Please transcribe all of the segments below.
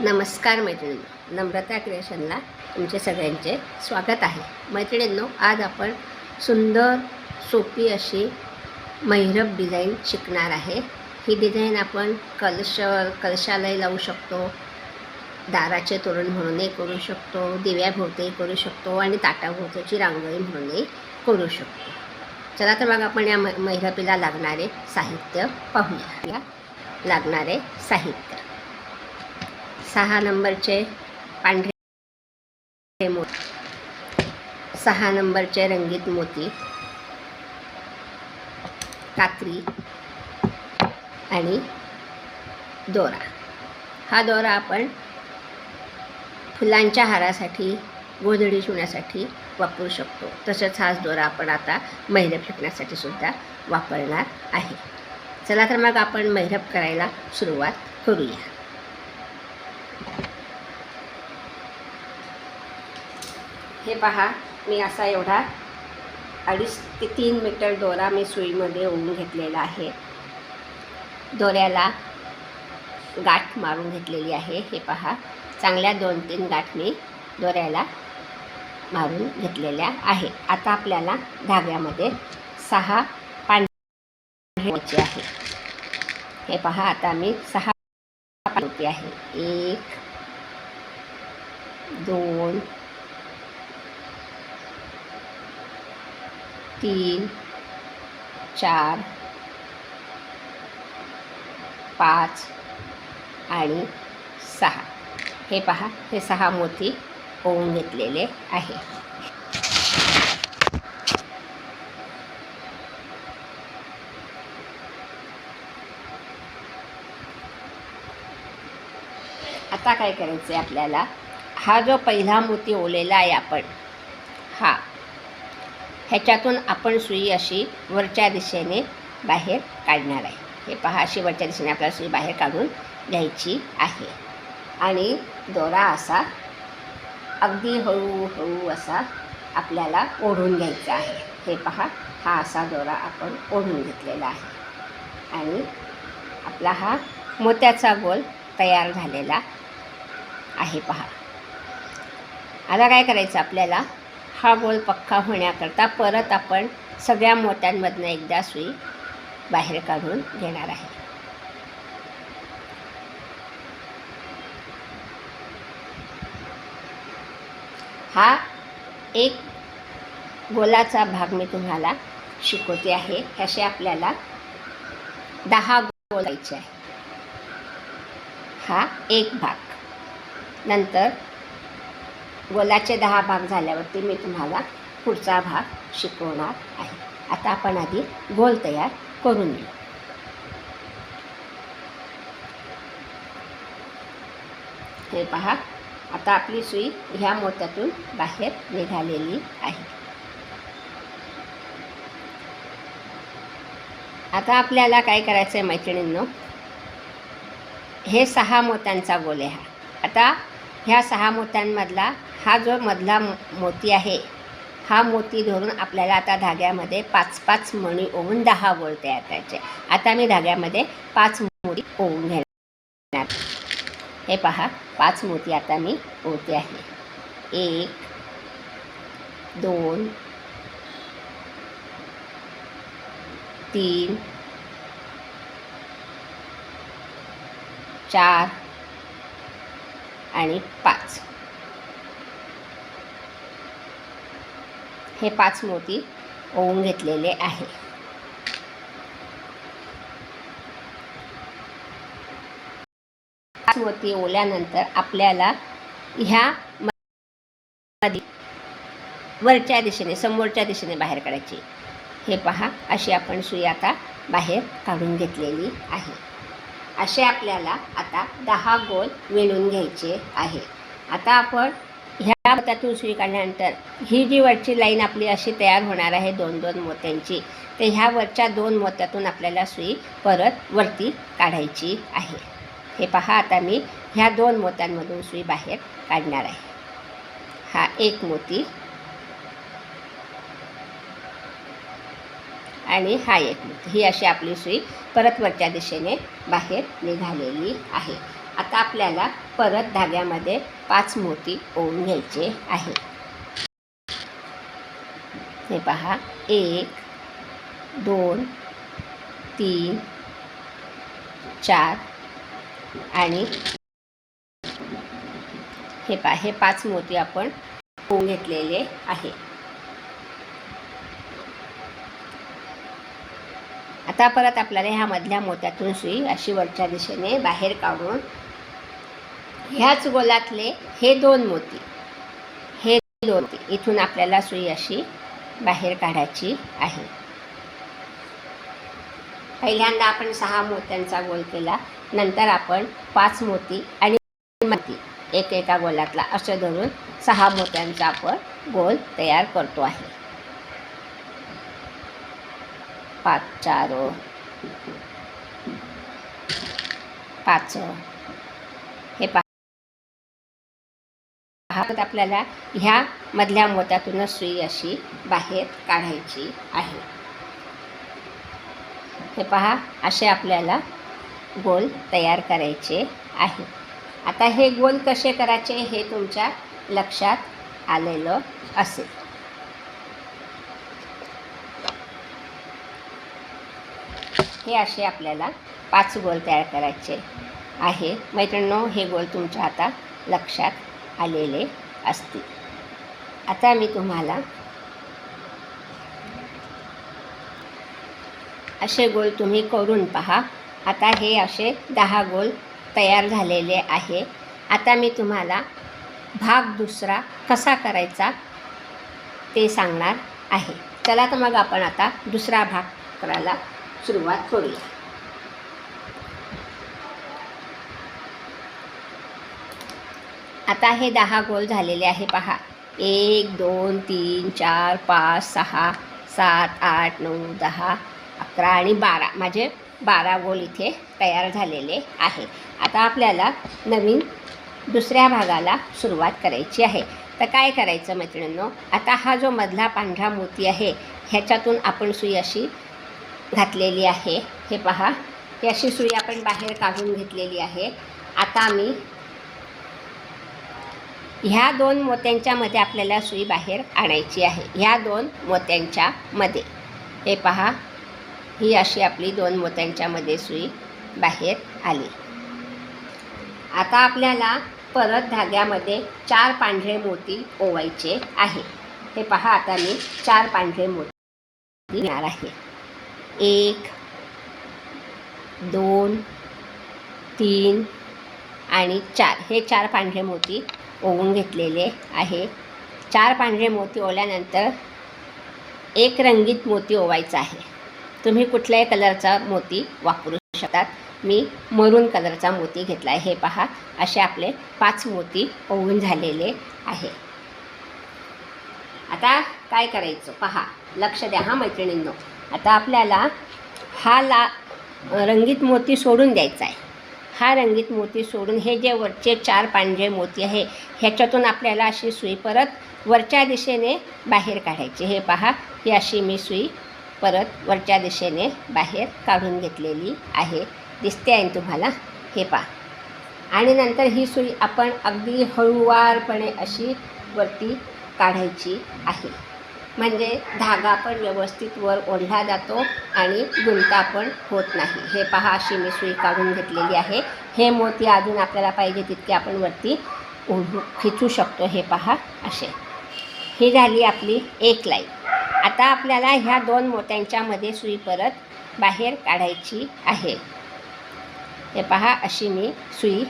नमस्कार मैत्रिणींनो. नम्रता क्रिएशनला तुमचे सगळ्यांचे स्वागत आहे. मैत्रिणींनो आज आपण सुंदर सोपी अशी मैरब डिझाईन शिकणार आहे. ही डिझाईन आपण कलश कलशालाही लावू शकतो दाराचे तोरण म्हणूनही करू शकतो दिव्याभोवतेही करू शकतो आणि ताटाभोवतीची रांगोळी म्हणूनही करू शकतो. चला तर मग आपण या म मैरपीला लागणारे साहित्य पाहूया. लागणारे साहित्य. सहा नंबरचे पांढरे मोती. सहा नंबरचे रंगीत मोती. कात्री आणि दोरा. हा दोरा आपण फुलांच्या हारासाठी गोधडी शिवण्यासाठी वापरू शकतो. तसंच हाच दोरा आपण आता मैरप फेकण्यासाठी सुद्धा वापरणार आहे. चला तर मग आपण मैरप करायला सुरुवात करूया. हे पहा मी असा एवढा अडीच ते तीन मीटर दोरा मी सुईमध्ये ओवून घेतलेला आहे. दोऱ्याला गाठ मारून घेतलेली आहे. हे पहा चांगल्या दोन तीन गाठ मी दोऱ्याला मारून घेतलेल्या आहे. आता आपल्याला धाग्यामध्ये सहा पांढरे आहे. हे पहा आता मी सहा पांढरे आहे एक दोन तीन चार पाच आणि सहा हे पहा हे सहा मोती होऊन घेतलेले आहे आता काय करायचं आहे आपल्याला? हा जो पहिला मोती ओलेला आहे आपण हा ह्याच्यातून आपण सुई अशी वरच्या दिशेने बाहेर काढणार आहे. हे पहा अशी वरच्या दिशेने आपल्याला सुई बाहेर काढून घ्यायची आहे. आणि दोरा असा अगदी हळूहळू असा आपल्याला ओढून घ्यायचा आहे. हे पहा हा असा दोरा आपण ओढून घेतलेला आहे. आणि आपला हा मोत्याचा गोल तयार झालेला आहे पहा. आता काय करायचं आपल्याला? हा गोल पक्का होण्याकरता परत आपण सगळ्या मोत्यांमधनं एकदा सुई बाहेर काढून घेणार आहे. हा एक गोलाचा भाग मी तुम्हाला शिकवते आहे. असे आपल्याला दहा गोल द्यायचे आहे. हा एक भाग. नंतर गोलाचे दहा भाग झाल्यावरती मी तुम्हाला पुढचा भाग शिकवणार आहे. आता आपण आधी गोल तयार करून घेऊ. हे पहा आता आपली सुई ह्या मोत्यातून बाहेर निघालेली आहे. आता आपल्याला काय करायचं आहे मैत्रिणींनो? हे सहा मोत्यांचा गोल आहे हा. आता ह्या सहा मोत्यांमधला हा जो मधला मोती आहे हा मोती धरून आपल्याला आता धाग्यामध्ये पाच पाच मणी ओवून दहा वळ तयार करायचे. आता मी धाग्यामध्ये पाच मोती ओवून घेणार. हे पहा पाच मोती आता मी ओवते आहे. एक दोन तीन चार आणि पाच. हे पाच मोती ओवून घेतलेले आहे. पाच मोती ओल्यानंतर आपल्याला ह्या वरच्या दिशेने समोरच्या दिशेने बाहेर काढायची. हे पहा अशी आपण सुई आता बाहेर काढून घेतलेली आहे. असे आपल्याला आता दहा गोल मिळून घ्यायचे आहे. आता आपण ह्या मोत्यातून सुई काढल्यानंतर ही जी वरची लाईन आपली अशी तयार होणार आहे दोन दोन मोत्यांची तर ह्या वरच्या दोन मोत्यातून आपल्याला सुई परत वरती काढायची आहे. हे पहा आता मी ह्या दोन मोत्यांमधून सुई बाहेर काढणार आहे. हा एक मोती आणि हा एक मोती ही अशी आपली सुई परत वरच्या दिशेने बाहेर निघालेली आहे. आता आपल्याला परत धाग्यामध्ये पाच मोती ओवून घ्यायचे आहे. हे पहा. एक दोन तीन चार आणि हे पहा. हे पाच मोती आपण होऊन घेतलेले आहे. आता परत आपल्याला ह्या मधल्या मोत्यातून सुई अशी वरच्या दिशेने बाहेर काढून ह्याच गोलातले हे दोन मोती हे दोन इथून आपल्याला सुई अशी बाहेर काढायची आहे. पहिल्यांदा आपण सहा मोत्यांचा गोल केला नंतर आपण पाच मोती आणि मोती एक एका गोलातला असं धरून सहा मोत्यांचा आपण गोल तयार करतो आहे. पाच. चार पाच हे पहा आपल्याला ह्या मधल्या मोत्यातूनच सुई अशी बाहेर काढायची आहे. हे पहा असे आपल्याला गोल तयार करायचे आहे. आता हे गोल कसे करायचे हे तुमच्या लक्षात आलेलं असेल. हे असे आपल्याला पाच गोल तयार करायचे आहे. मैत्रिणींनो हे गोल तुमच्या आता लक्षात आलेले असतील. आता मी तुम्हाला असे गोल तुम्ही करून पहा. आता हे असे दहा गोल तयार झालेले आहे. आता मी तुम्हाला भाग दुसरा कसा करायचा ते सांगणार आहे. चला तर मग आपण आता दुसरा भाग करायला सुरुवात करूया. आता हे दहा गोल झालेले आहे पहा. एक दोन तीन चार पाच सहा सात आठ नऊ दहा अकरा आणि बारा. माझे बारा गोल इथे तयार झालेले आहे. आता आपल्याला नवीन दुसऱ्या भागाला सुरुवात करायची आहे. तर काय करायचं मैत्रिणींनो? आता हा जो मधला पांढरा मोती आहे ह्याच्यातून आपण सुई अशी घातलेली आहे. हे पहा. ही अशी सुई आपण बाहेर काढून घेतलेली आहे. आता आम्ही ह्या दोन मोत्यांच्यामध्ये आपल्याला सुई बाहेर आणायची आहे. ह्या दोन मोत्यांच्यामध्ये हे पहा. ही अशी आपली दोन मोत्यांच्यामध्ये सुई बाहेर आली. आता आपल्याला परत धाग्यामध्ये चार पांढरे मोती ओवायचे आहे. हे पहा. आता मी चार पांढरे मोती घेणार आहे. एक दोन तीन आणि चार. हे चार पांढरे मोती ओवून घेतलेले आहे. चार पांढरे मोती ओवल्यानंतर एक रंगीत मोती ओवायचा आहे. तुम्ही कुठल्याही कलरचा मोती वापरू शकतात. मी मरून कलरचा मोती घेतला आहे हे पहा असे आपले पाच मोती ओवून झालेले आहे. आता काय करायचं? पहा लक्ष द्या हा मैत्रिणींनो. आता आपल्याला हा ला रंगीत मोती सोडून द्यायचा आहे. हा रंगीत मोती सोडून हे जे वरचे चार पांढरे मोती आहे ह्याच्यातून आपल्याला अशी सुई परत वरच्या दिशेने बाहेर काढायची. हे पहा ही अशी मी सुई परत वरच्या दिशेने बाहेर काढून घेतलेली आहे. दिसते आहे तुम्हाला? हे पहा. आणि नंतर ही सुई आपण अगदी हळूवारपणे अशी वरती काढायची आहे. म्हणजे धागा पण व्यवस्थित वर ओढला जातो आणि गुंता पण होत नाही. हे पहा अशी मी सुई काढून घेतलेली आहे. हे मोती अजून आपल्याला पाहिजे तितके आपण वरती ओढू खिचू शकतो. हे पहा असे. ही झाली आपली एक लाईन. आता आपल्याला ह्या दोन मोत्यांच्यामध्ये सुई परत बाहेर काढायची आहे. हे पहा अशी मी सुई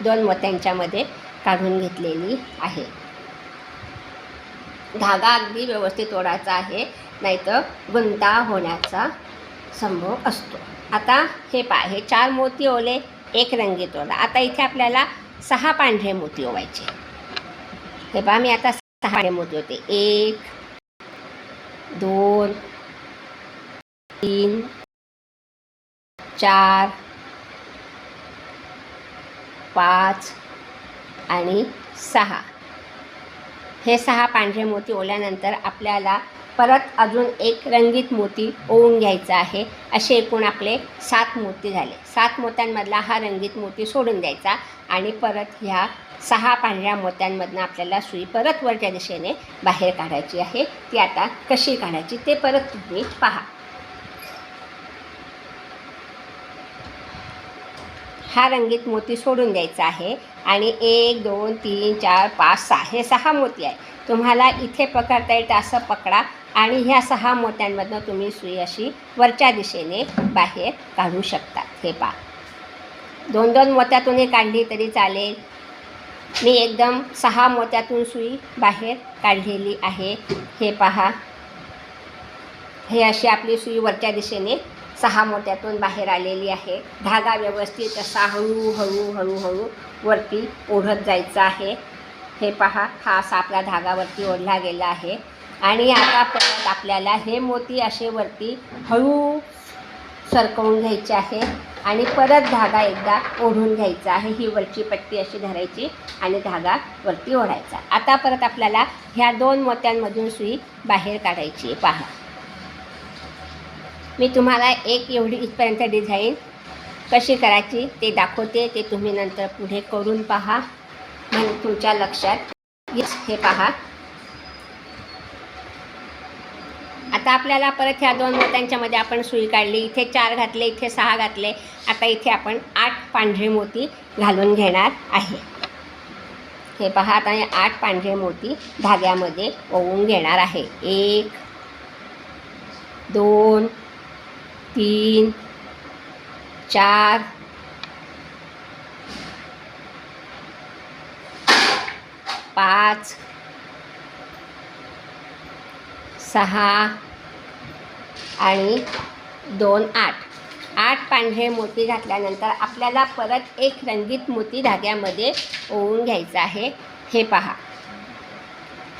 दोन मोत्यांच्यामध्ये काढून घेतलेली आहे. धागा अगदी व्यवस्थित ओढायचा आहे नाहीतर गुंता होण्याचा संभव असतो. आता हे पा हे चार मोती ओले एक रंगीत ओला. आता इथे आपल्याला सहा पांढरे मोती ओवायचे हे पहा मी आता सहा पांढरे मोती होते एक दोन तीन चार पाच आणि सहा. हे सहा पांढरे मोती ओल्यानंतर आपल्याला परत अजून एक रंगीत मोती ओवून घ्यायचा आहे. असे एकूण आपले सात मोती झाले. सात मोत्यांमधला हा रंगीत मोती सोडून द्यायचा आणि परत ह्या सहा पांढऱ्या मोत्यांमधनं आपल्याला सुई परत वरच्या दिशेने बाहेर काढायची आहे. ती आता कशी काढायची ते परत तुम्ही पहा. हा रंगीत मोती सोडून द्यायचा आहे. आणि एक दोन तीन चार पाच सहा हे सहा मोती आहे तुम्हाला इथे पकडता येईल असं पकडा आणि ह्या सहा मोत्यांमधनं तुम्ही सुई अशी वरच्या दिशेने बाहेर काढू शकता. हे पहा. दोन दोन मोत्यातूनही काढली तरी चालेल. मी एकदम सहा मोत्यातून सुई बाहेर काढलेली आहे. हे पहा. हे अशी आपली सुई वरच्या दिशेने सहा मोत्यातून बाहेर आलेली आहे. धागा व्यवस्थित असा हळूहळू हळूहळू वरती ओढत जायचा आहे. हे पहा हा असा आपला धागावरती ओढला गेला आहे. आणि आता परत आपल्याला हे मोती असे वरती हळू सरकवून घ्यायचे आहे. आणि परत धागा एकदा ओढून घ्यायचा आहे. ही वरची पट्टी अशी धरायची आणि धागा वरती ओढायचा. आता परत आपल्याला ह्या दोन मोत्यांमधून सुई बाहेर काढायची आहे. पहा. मी तुम्हाला एक एवढी इथपर्यंत डिझाईन कशी करायची ते दाखवते. ते तुम्ही नंतर पुढे करून पहा. म्हणजे तुमच्या लक्षात हे पहा. आता आपल्याला परत ह्या दोन मोत्यांच्यामध्ये आपण सुई काढली इथे चार घातले इथे सहा घातले. आता इथे आपण आठ पांढरे मोती घालून घेणार आहे. हे पहा आता आठ पांढरे मोती धाग्यामध्ये ओवून घेणार आहे. एक दोन तीन चार पाच सहा आणि दोन आठ. आठ पांढरे मोती घातल्यानंतर आपल्याला परत एक रंगीत मोती धाग्यामध्ये ओवून घ्यायचं आहे. हे पहा.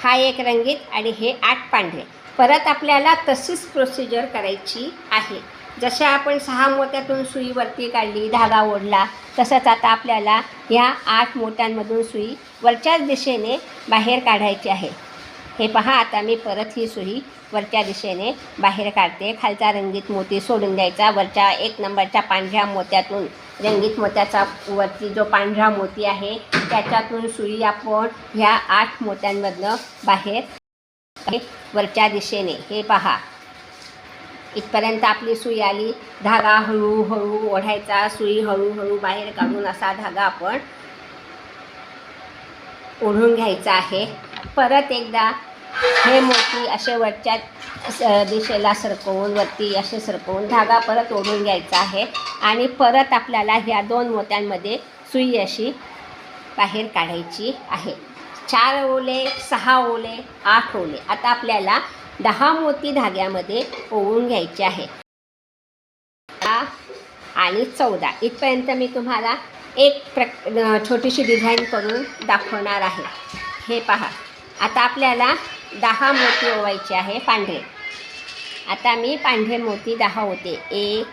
हा एक रंगीत आणि हे आठ पांढरे. परत आपल्याला तशीच प्रोसिजर करायची आहे. जशा आपण सहा मोत्यातून सुईवरती काढली धागा ओढला तसंच आता आपल्याला ह्या आठ मोत्यांमधून सुई वरच्याच दिशेने बाहेर काढायची आहे. हे पहा आता मी परत ही सुई वरच्या दिशेने बाहेर काढते. खालचा रंगीत मोती सोडून द्यायचा. वरच्या एक नंबरच्या पांढऱ्या मोत्यातून रंगीत मोत्याचा वरती जो पांढरा मोती आहे त्याच्यातून सुई आपण ह्या आठ मोत्यांमधनं बाहेर वरच्या दिशेने. हे पहा इथपर्यंत आपली सुई आली. धागा हळूहळू ओढायचा सुई हळूहळू बाहेर काढून असा धागा आपण ओढून घ्यायचा आहे. परत एकदा हे मोती असे वरच्या दिशेला सरकवून वरती असे सरकवून धागा परत ओढून घ्यायचा आहे. आणि परत आपल्याला ह्या दोन मोत्यांमध्ये सुई अशी बाहेर काढायची आहे. चार ओले सहा ओले आठ ओले. आता आपल्याला दहा मोती धाग्यामध्ये ओवून घ्यायचे आहे. आणि चौदा. इथपर्यंत मी तुम्हाला एक प्रक छोटीशी डिझाईन करून दाखवणार आहे. हे पहा. आता आपल्याला दहा मोती ओवायचे आहे पांढरे. आता मी पांढरे मोती दहा होते. एक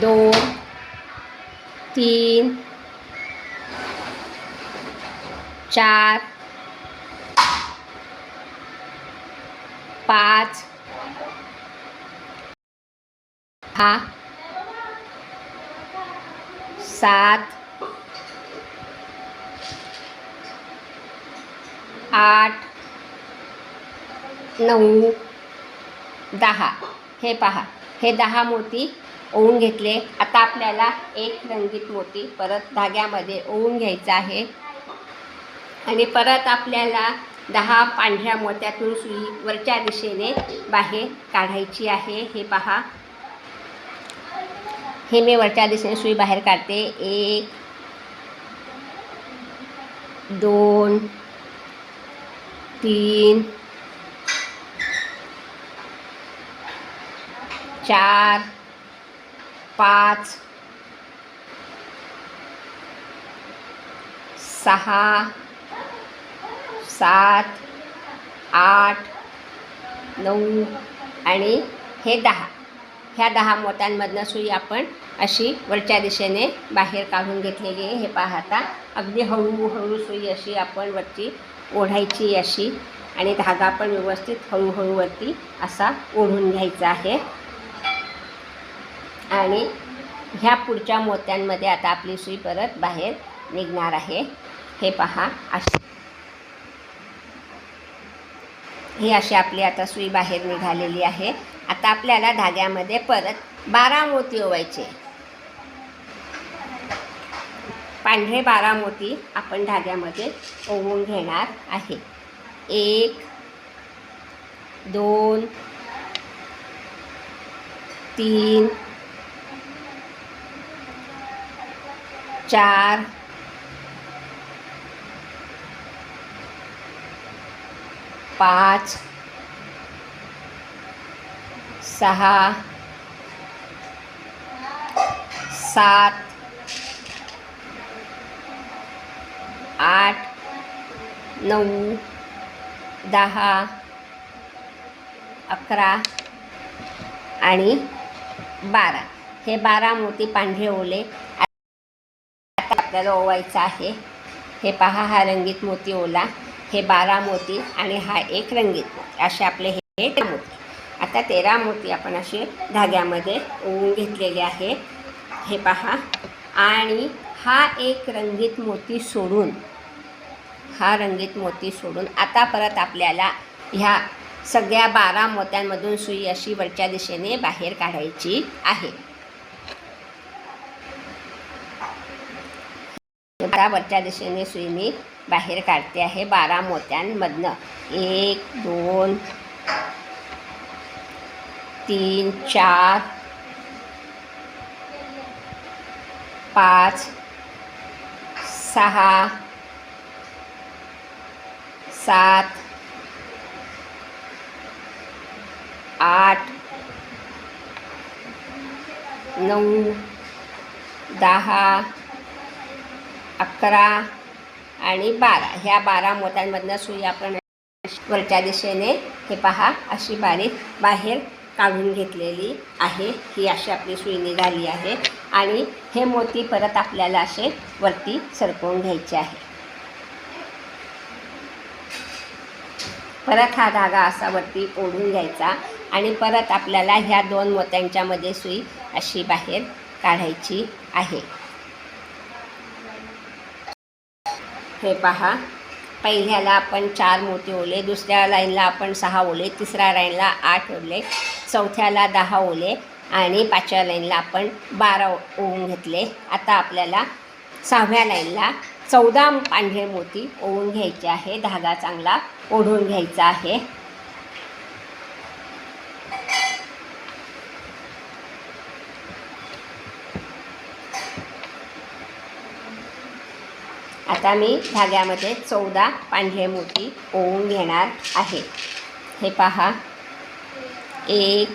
दोन तीन चार पाच. हा. सात. आठ. नऊ. दहा. हे पहा. हे दहा मोती ओवून घेतले. आता आपल्याला एक रंगीत मोती परत धाग्यामध्ये ओवून घ्यायचा आहे. आणि परत आपल्याला दहा पांढऱ्या मोत्यातून सुई वरच्या दिशेने बाहेर काढायची आहे. हे पहा. हे मी वरच्या दिशेने सुई बाहेर काढते. एक दोन तीन चार पाच सहा सात आठ नऊ आणि हे दहा. ह्या दहा मोत्यांमधनं सुई आपण अशी वरच्या दिशेने बाहेर काढून घेतलेली आहे. हे पाहता अगदी हळूहळू सुई अशी आपण वरची ओढायची अशी आणि धागा पण व्यवस्थित हळूहळू वरती असा ओढून घ्यायचा आहे. आणि ह्या पुढच्या मोत्यांमध्ये आता आपली सुई परत बाहेर निघणार आहे. हे पहा अशी. ही अशी आपली आता सुई बाहेर निघालेली आहे. आता आपल्याला धाग्यामध्ये परत बारा मोती ओवायचे. पांढरे बारा मोती आपण धाग्यामध्ये ओवून घेणार आहे. एक दोन तीन चार पाच सहा सात आठ नऊ दहा अकरा आणि बारा. हे बारा मोती पांढरे ओले. आता आपल्याला ओवायचं आहे. हे पहा हा रंगीत मोती ओला. हे बारा मोती आणि हा एक रंगीत मोती. असे आपले हे हे तेरा मोती. आता तेरा मोती आपण असे धाग्यामध्ये ओवून घेतलेले आहे. हे पहा. आणि हा एक रंगीत मोती सोडून हा रंगीत मोती सोडून आता परत आपल्याला ह्या सगळ्या बारा मोत्यांमधून सुई अशी वरच्या दिशेने बाहेर काढायची आहे. आता वरच्या दिशेने सुई मी बाहेर काढते आहे बारा मोत्यांमधनं. एक दोन तीन चार पाच सहा सात आठ नऊ दहा अकरा आणि बारा. ह्या बारा मोत्यांमधनं सुई आपण वरच्या दिशेने हे पहा अशी बारीक बाहेर काढून घेतलेली आहे. ही अशी आपली सुई निघाली आहे. आणि हे मोती परत आपल्याला असे वरती सरकवून घ्यायचे आहे. परत हा धागा असा वरती ओढून घ्यायचा आणि परत आपल्याला ह्या दोन मोत्यांच्यामध्ये सुई अशी बाहेर काढायची आहे. हे पहा. पहिल्याला आपण चार मोती ओले दुसऱ्या लाईनला आपण सहा ओले तिसऱ्या लाईनला आठ ओले चौथ्याला दहा ओले आणि पाचव्या लाईनला आपण बारा ओवून घेतले. आता आपल्याला सहाव्या लाईनला चौदा पांढरे मोती ओवून घ्यायचे आहे. धागा चांगला ओढून घ्यायचा आहे. आता मी धाग्यामध्ये चौदा पांढरे मोती ओवून घेणार आहे. हे पहा. एक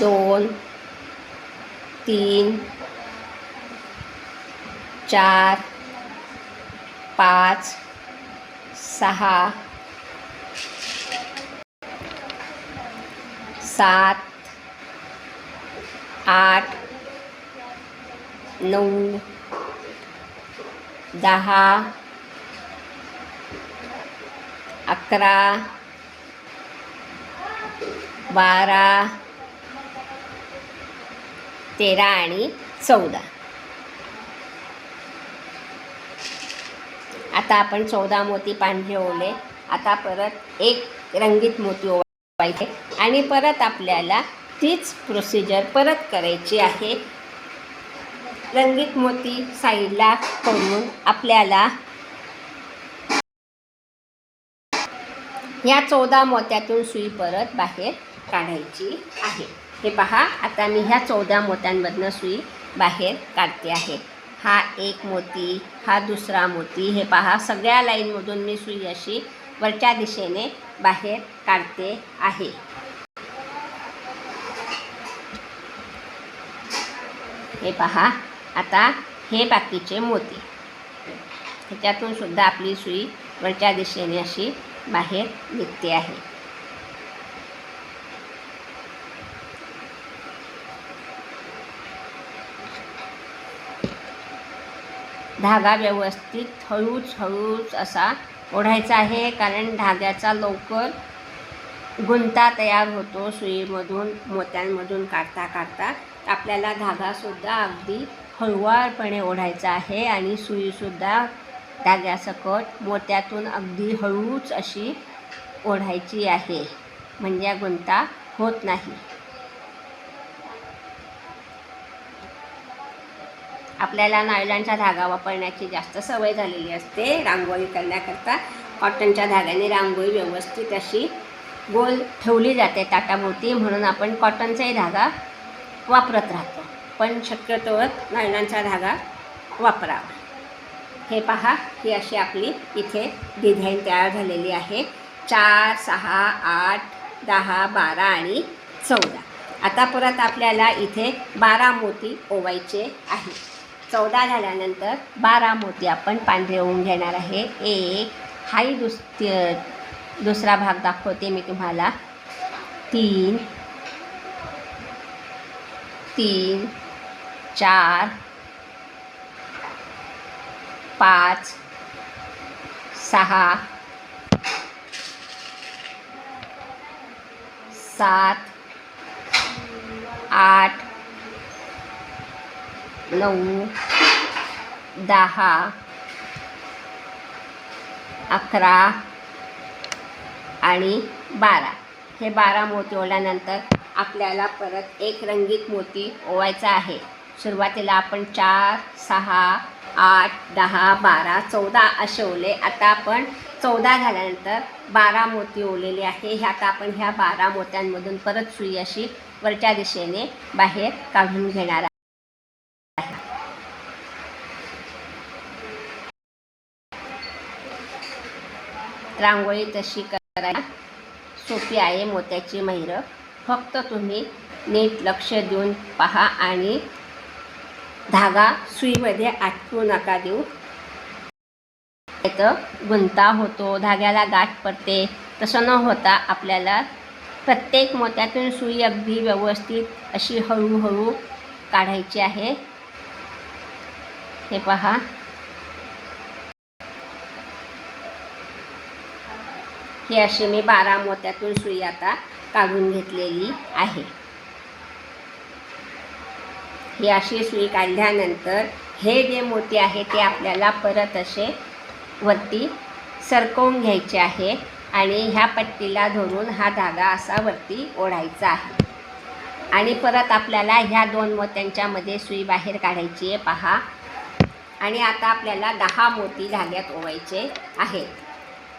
दोन तीन चार पाच सहा सात आठ नऊ दहा अकरा बारा तेरा आणि चौदा. आता आपण चौदा मोती पांढरे ओले. आता परत एक रंगीत मोती ओवायचे आणि परत आपल्याला तीच प्रोसिजर परत करायची आहे. रंगीत मोती साईडला करून आपल्याला ह्या चौदा मोत्यातून सुई परत बाहेर काढायची आहे. हे पहा आता मी ह्या चौदा मोत्यांमधनं सुई बाहेर काढते आहे. हा एक मोती हा दुसरा मोती हे पहा सगळ्या लाईनमधून मी सुई अशी वरच्या दिशेने बाहेर काढते आहे. हे पहा आता हे बाकीचे मोती. ह्याच्यातून सुद्धा आपली सुई वरच्या दिशेने अशी बाहेर निघते आहे. धागा व्यवस्थित हळूच हळूच असा ओढायचा आहे कारण धाग्याचा लवकर गुंता तयार होतो सुईमधून मोत्यांमधून काढता काढता आपल्याला धागासुद्धा अगदी हळुवारपणे ओढायचा आहे आणि सुईसुद्धा धाग्यासकट मोत्यातून अगदी हळूच अशी ओढायची आहे. म्हणजे गुंता होत नाही. आपल्याला नायलॉनचा धागा वापरण्याची जास्त सवय झालेली असते. रांगोळी करण्याकरता कॉटनच्या धाग्याने रांगोळी व्यवस्थित अशी गोल ठेवली जाते ताटाभोवती. म्हणून आपण कॉटनचाही धागा वापरत राहतो. पण शक्यतोवर नायलॉनचा धागा वापरावा हे पहा ही अशी आपली इथे डिझाईन तयार झालेली आहे. चार सहा आठ दहा बारा आणि चौदा. आता परत आपल्याला इथे बारा मोती ओवायचे आहे. चौदा झाल्यानंतर बारा मोती आपण पांढरे ओवून घेणार आहे. एक हाही दुस दुसरा भाग दाखवते मी तुम्हाला. तीन तीन चार पाच सहा सात आठ नऊ दहा अकरा आणि बारा. हे बारा मोती ओढल्यानंतर आपल्याला परत एक रंगीत मोती ओवायचा आहे. सुरुवातीला आपण चार सहा आठ दहा बारा चौदा असे ओले. आता आपण चौदा झाल्यानंतर बारा मोती ओलेले आहे. ह्या आता आपण ह्या बारा मोत्यांमधून परत सुई अशी वरच्या दिशेने बाहेर काढून घेणार आहे. रांगोळी तशी करायला सोपी आहे मोत्याची महिरं. फक्त तुम्ही नीट लक्ष देऊन पहा आणि धागा सुईमध्ये आटकू नका देऊ. तर गुंता होतो धाग्याला गाठ पडते. तसं न होता आपल्याला प्रत्येक मोत्यातून सुई अगदी व्यवस्थित अशी हळूहळू काढायची आहे. हे पहा. हे अशी मी बारा मोत्यातून सुई आता काढून घेतलेली आहे. ही अशी सुई काढल्यानंतर हे जे मोती आहे ते आपल्याला परत असे वरती सरकवून घ्यायचे आहे आणि ह्या पट्टीला धरून हा धागा असा वरती ओढायचा आहे. आणि परत आपल्याला ह्या दोन मोत्यांच्यामध्ये सुई बाहेर काढायची आहे पहा. आणि आता आपल्याला दहा मोती धाग्यात ओवायचे आहेत.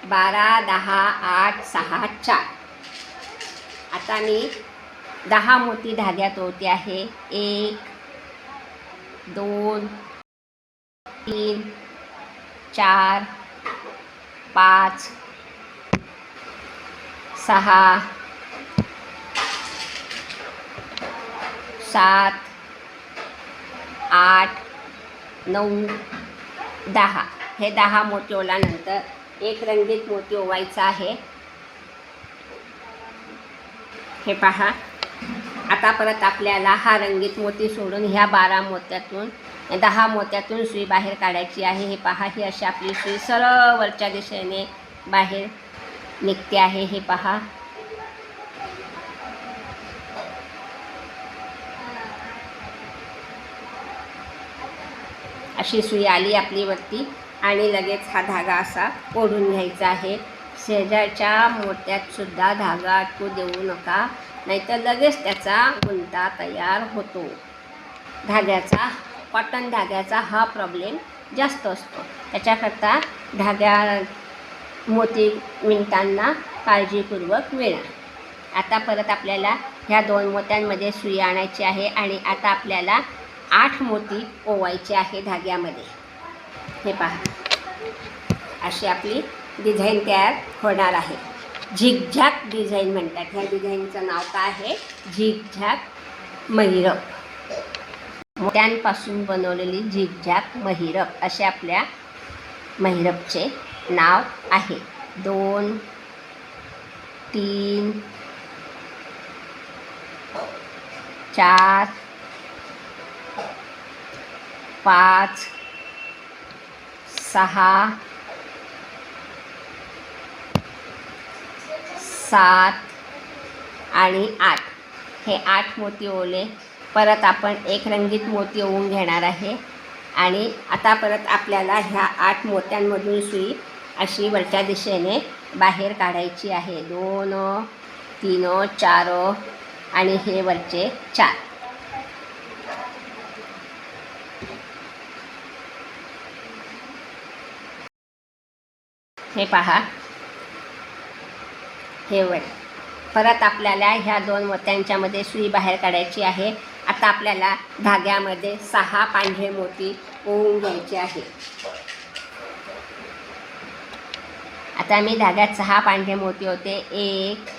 बारा दहा आठ सहा चार. आता मी दहा मोती धाग्यात ओवते आहे. एक दोन तीन चार पाच सहा सात आठ नऊ दहा. हे दहा मोती ओलानंतर एक रंगीत मोती ओवायचा आहे. हे पहा. आता परत आपल्याला हा रंगीत मोती सोडून ह्या बारा मोत्यातून दहा मोत्यातून सुई बाहेर काढायची आहे. हे पहा ही अशी आपली सुई सरळ वरच्या दिशेने बाहेर निघते आहे. हे पहा. अशी सुई आली आपली वरती आणि लगेच हा धागा असा ओढून घ्यायचा आहे. शेजारच्या मोत्यात सुद्धा धागा अटकू देऊ नका. नाहीतर लगेच त्याचा गुंता तयार होतो. धाग्याचा कॉटन धाग्याचा हा प्रॉब्लेम जास्त असतो. त्याच्याकरता धाग्या मोती विणताना काळजीपूर्वक विणा आता परत आपल्याला ह्या दोन मोत्यांमध्ये सुई आणायची आहे आणि आता आपल्याला आठ मोती ओवायचे आहे धाग्यामध्ये. हे पहा. अशी आपली डिझाईन तयार होणार आहे. झिकझॅक डिझाईन म्हणतात. ह्या डिझाईनचं नाव काय आहे? झिकझॅक महिरप. मोत्यांपासून बनवलेली झिकझॅक महिरप असे आपल्या महिरपचे नाव आहे. दोन तीन चार पाच सहा सात आणि आठ. हे आठ मोती ओले. परत आपण एक रंगीत मोती ओवून घेणार आहे. आणि आता परत आपल्याला ह्या आठ मोत्यांमधून सुई अशी वरच्या दिशेने बाहेर काढायची आहे. दोन तीन चार आणि हे वरचे चार. हे पहा. हे परत आपल्याला ह्या दोन मोत्यांच्यामध्ये सुई बाहेर काढायची आहे. आता आपल्याला धाग्यामध्ये सहा पांढरे मोती ओवून घ्यायचे आहे. आता मी धाग्यात सहा पांढरे मोती होते. एक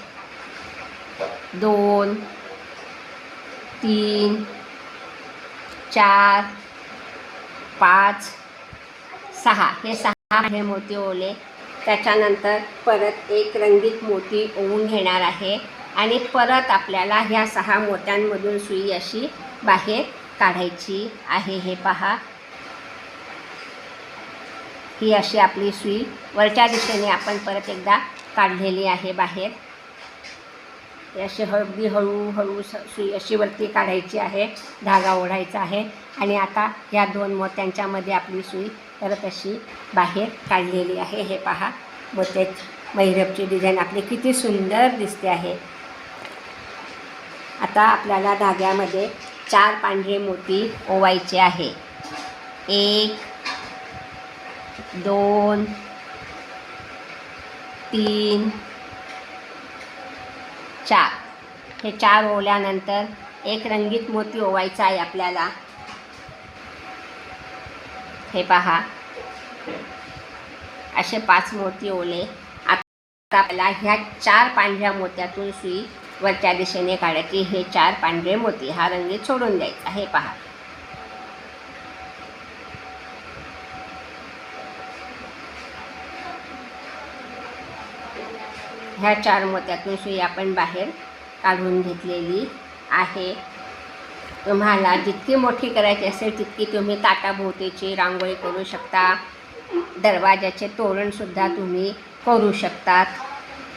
दोन तीन चार पाच सहा. हे सहा पांढरे मोती ओले. त्याच्यानंतर परत एक रंगीत मोती ओवून घेणार आहे आणि परत आपल्याला ह्या सहा मोत्यांमधून सुई अशी बाहेर काढायची आहे. हे पहा. ही अशी आपली सुई वरच्या दिशेने आपण परत एकदा काढलेली आहे बाहेर. हे अशी अगदी हळूहळू स सुई अशी वरती काढायची आहे. धागा ओढायचा आहे. आणि आता ह्या दोन मोत्यांच्यामध्ये आपली सुई परत अशी बाहेर काढलेली आहे. हे पहा. मोत्याची मैरपची डिझाईन आपली किती सुंदर दिसते आहे. आता आपल्याला धाग्यामध्ये चार पांढरे मोती ओवायचे आहे. एक दोन तीन चार. हे चार ओवल्यानंतर एक रंगीत मोती ओवायचा आहे आपल्याला. हे पहा. असे पाच मोती ओले आता आपल्याला ह्या चार पांढऱ्या मोत्यातून सुई वरच्या दिशेने काढायची. हे चार पांढरे मोती. हा रंगीत सोडून द्यायचा. हे पहा. ह्या चार मोत्यातून सुई आपण बाहेर काढून घेतलेली आहे. तुम्हाला जितकी मोठी करायची असेल तितकी तुम्ही ताटाभोवतीची रांगोळी करू शकता. दरवाजाचे तोरणसुद्धा तुम्ही करू शकतात.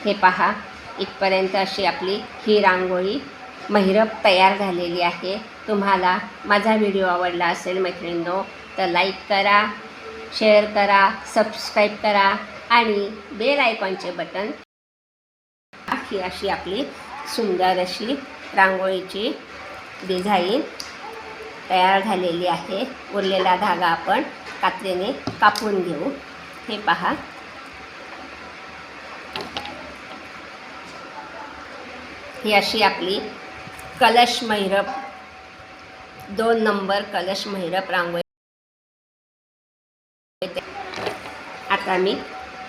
हे पहा इथपर्यंत अशी आपली ही रांगोळी महिरप तयार झालेली आहे. तुम्हाला माझा व्हिडिओ आवडला असेल मैत्रिणींनो तर लाईक करा शेअर करा सबस्क्राईब करा आणि बेल आयकॉनचे बटन ही अशी आपली सुंदर अशी रांगोळीची डिझाईन तयार झालेली आहे. उरलेला धागा आपण कात्रीने कापून घेऊ. हे पहा. ही अशी आपली कलश मैरप दोन नंबर कलश मैरप रांगोळी. आता मी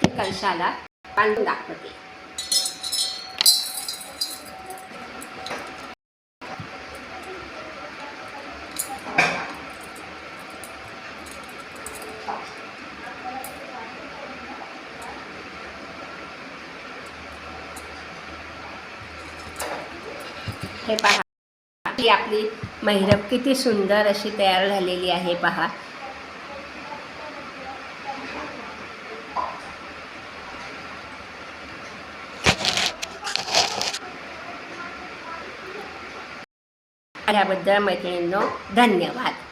कलशाला बांधून दाखवते. हे पहा. ही आपली महिरप किती सुंदर अशी तयार झालेली आहे पहा. याबद्दल मैत्रिणींनो धन्यवाद.